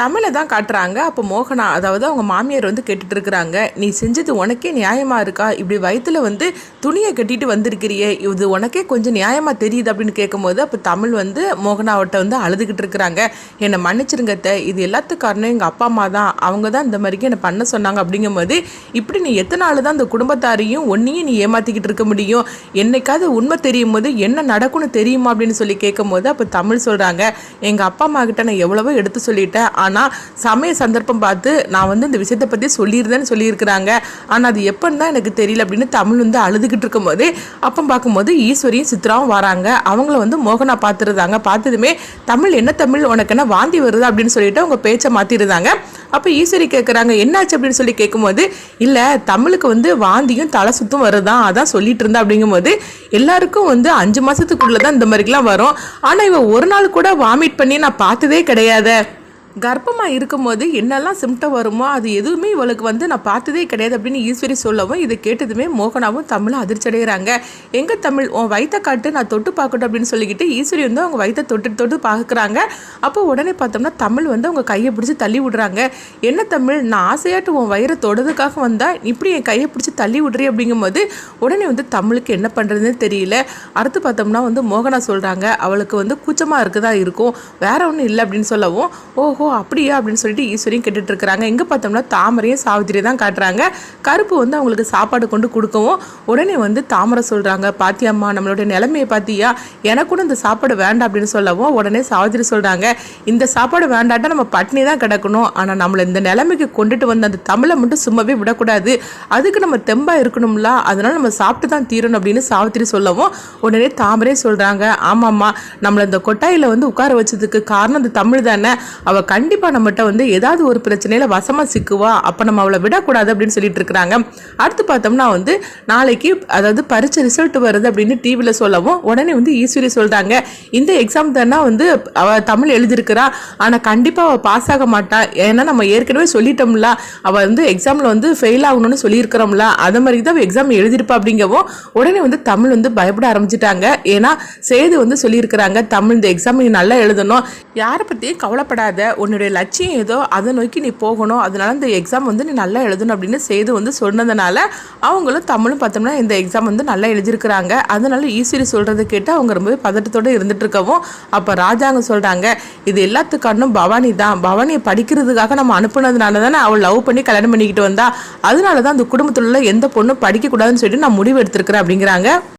தமிழை தான் காட்டுறாங்க. அப்போ மோகனா அதாவது அவங்க மாமியார் வந்து கேட்டுட்டு இருக்கிறாங்க நீ செஞ்சது உனக்கே நியாயமாக இருக்கா? இப்படி வயிற்றுல வந்து துணியை கட்டிட்டு வந்திருக்கிறியே இது உனக்கே கொஞ்சம் நியாயமாக தெரியுது அப்படின்னு கேட்கும்போது அப்போ தமிழ் வந்து மோகனாவட்ட வந்து அழுதுகிட்டு இருக்கிறாங்க என்னை மன்னிச்சிருங்கத்தை இது எல்லாத்துக்கும் காரணம் எங்கள் அப்பா அம்மா தான். அவங்க தான் இந்த மாதிரிக்கு என்னை பண்ண சொன்னாங்க அப்படிங்கும்போது இப்படி நீ எத்தனை நாள் தான் இந்த குடும்பத்தாரையும் ஒன்றையும் நீ ஏமாற்றிக்கிட்டு இருக்க முடியும்? என்னைக்காவது உண்மை தெரியும் போது என்ன நடக்கும்னு தெரியுமா? அப்படின்னு சொல்லி கேட்கும்போது அப்போ தமிழ் சொல்கிறாங்க எங்கள் அப்பா அம்மா கிட்ட நான் எவ்வளவோ எடுத்து சொல்லிட்டேன். ஆனால் சமய சந்தர்ப்பம் பார்த்து நான் வந்து இந்த விஷயத்தை பற்றி சொல்லியிருந்தேன்னு சொல்லியிருக்கிறாங்க. ஆனால் அது எப்போன்னு தான் எனக்கு தெரியல அப்படின்னு தமிழ் வந்து அழுதுகிட்டு இருக்கும்போது அப்போ பார்க்கும்போது ஈஸ்வரியும் சித்ராவும் வராங்க. அவங்கள வந்து மோகனா பார்த்துருந்தாங்க. பார்த்ததுமே தமிழ் என்ன தமிழ் உனக்கு என்ன வாந்தி வருது அப்படின்னு சொல்லிட்டு அவங்க பேச்சை மாற்றிருந்தாங்க அப்போ ஈஸ்வரி கேட்குறாங்க என்னாச்சு? அப்படின்னு சொல்லி கேட்கும்போது இல்லை தமிழுக்கு வந்து வாந்தியும் தலை சுத்தும் வருதான் அதான் சொல்லிட்டு இருந்தா. அப்படிங்கும்போது எல்லாருக்கும் வந்து அஞ்சு மாதத்துக்குள்ளே தான் இந்த மாதிரிலாம் வரும். ஆனால் இவன் ஒரு நாள் கூட வாமிட் பண்ணி நான் பார்த்ததே கிடையாது. கர்ப்பமாக இருக்கும்போது என்னெல்லாம் சிம்டம் வருமோ அது எதுவுமே இவளுக்கு வந்து நான் பார்த்ததே கிடையாது அப்படின்னு ஈஸ்வரி சொல்லவும் இதை கேட்டதுமே மோகனாவும் தமிழும் அதிர்ச்சி அடைகிறாங்க தமிழ்? உன் வயிற்ற காட்டு நான் தொட்டு பார்க்கட்டும் அப்படின்னு சொல்லிக்கிட்டு ஈஸ்வரி வந்து அவங்க வயிற்ற தொட்டு தொட்டு பார்க்குறாங்க. அப்போ உடனே பார்த்தோம்னா தமிழ் வந்து அவங்க கையை பிடிச்சி தள்ளி விடுறாங்க. என்ன தமிழ்? நான் ஆசையாட்டு உன் வயிறை தொடுறதுக்காக வந்தால் இப்படி என் கையை பிடிச்சி தள்ளி விடுறீ? அப்படிங்கும்போது உடனே வந்து தமிழுக்கு என்ன பண்ணுறதுன்னு தெரியல. அடுத்து பார்த்தோம்னா வந்து மோகனா சொல்கிறாங்க அவளுக்கு வந்து கூச்சமாக இருக்குதா இருக்கும் வேற ஒன்றும் இல்லை அப்படின்னு சொல்லவும் ஓஹோ ஓ அப்படியா? அப்படின்னு சொல்லிட்டு ஈஸ்வரியும் கேட்டுட்டு இருக்கிறாங்க. எங்கே பார்த்தோம்னா தாமரையும் சாவித்திரி தான் காட்டுறாங்க. கருப்பு வந்து அவங்களுக்கு சாப்பாடு கொண்டு கொடுக்கவும் உடனே வந்து தாமரை சொல்கிறாங்க பாத்தியாம்மா நம்மளுடைய நிலைமையை பார்த்தியா எனக்கும் இந்த சாப்பாடு வேண்டாம் அப்படின்னு சொல்லவும் உடனே சாவித்திரி சொல்கிறாங்க இந்த சாப்பாடு வேண்டாட்டா நம்ம பட்னி தான் கிடக்கணும். ஆனால் நம்மளை இந்த நிலைமைக்கு கொண்டுட்டு வந்த அந்த தமிழை மட்டும் சும்மாவே விடக்கூடாது. அதுக்கு நம்ம தெம்பாக இருக்கணும்ல. அதனால் நம்ம சாப்பிட்டு தான் தீரணும் அப்படின்னு சாவித்திரி சொல்லவும் உடனே தாமரே சொல்கிறாங்க ஆமாம்மா நம்மளை இந்த கொட்டாயில் வந்து உட்கார வச்சதுக்கு காரணம் அந்த தமிழ் தானே. அவள் கண்டிப்பாக நம்மகிட்ட வந்து ஏதாவது ஒரு பிரச்சனையில் வசமாக சிக்குவா அப்போ நம்ம அவளை விடக்கூடாது அப்படின்னு சொல்லிட்டு இருக்கிறாங்க. அடுத்து பார்த்தோம்னா வந்து நாளைக்கு அதாவது பரிச்சை ரிசல்ட் வருது அப்படின்னு டிவியில் சொல்லவும் உடனே வந்து ஈஸ்வரி சொல்கிறாங்க இந்த எக்ஸாம் தானே வந்து அவள் தமிழ் எழுதியிருக்கிறா. ஆனால் கண்டிப்பாக அவள் பாஸ் ஆக மாட்டா. ஏன்னா நம்ம ஏற்கனவே சொல்லிட்டோம்ல அவள் வந்து எக்ஸாமில் வந்து ஃபெயில் ஆகணும்னு சொல்லியிருக்கிறோம்ல அது மாதிரி தான் எக்ஸாம் எழுதியிருப்பா அப்படிங்கவும் உடனே வந்து தமிழ் வந்து பயப்பட ஆரம்பிச்சிட்டாங்க. ஏன்னா சேது வந்து சொல்லியிருக்கிறாங்க தமிழ் இந்த எக்ஸாம் நீ நல்லா எழுதணும். யாரை பற்றியும் கவலைப்படாத. உன்னுடைய லட்சியம் ஏதோ அதை நோக்கி நீ போகணும். அதனால இந்த எக்ஸாம் வந்து நீ நல்லா எழுதணும் அப்படின்னு சேது வந்து சொன்னதுனால அவங்களும் தமிழும் பார்த்தோம்னா இந்த எக்ஸாம் வந்து நல்லா எழுதியிருக்கிறாங்க. அதனால ஈஸ்வரி சொல்கிறது கேட்டு அவங்க ரொம்பவே பதட்டத்தோடு இருந்துட்டு இருக்கவும் அப்போ ராஜாங்க சொல்கிறாங்க இது எல்லாத்துக்காரனும் பவானி தான். பவானியை படிக்கிறதுக்காக நம்ம அனுப்புனதுனால தானே அவள் லவ் பண்ணி கல்யாணம் பண்ணிக்கிட்டு வந்தா. அதனால தான் அந்த குடும்பத்தில் உள்ள எந்த பொண்ணும் படிக்கக்கூடாதுன்னு சொல்லிட்டு நான் முடிவு எடுத்திருக்கிறேன் அப்படிங்கிறாங்க.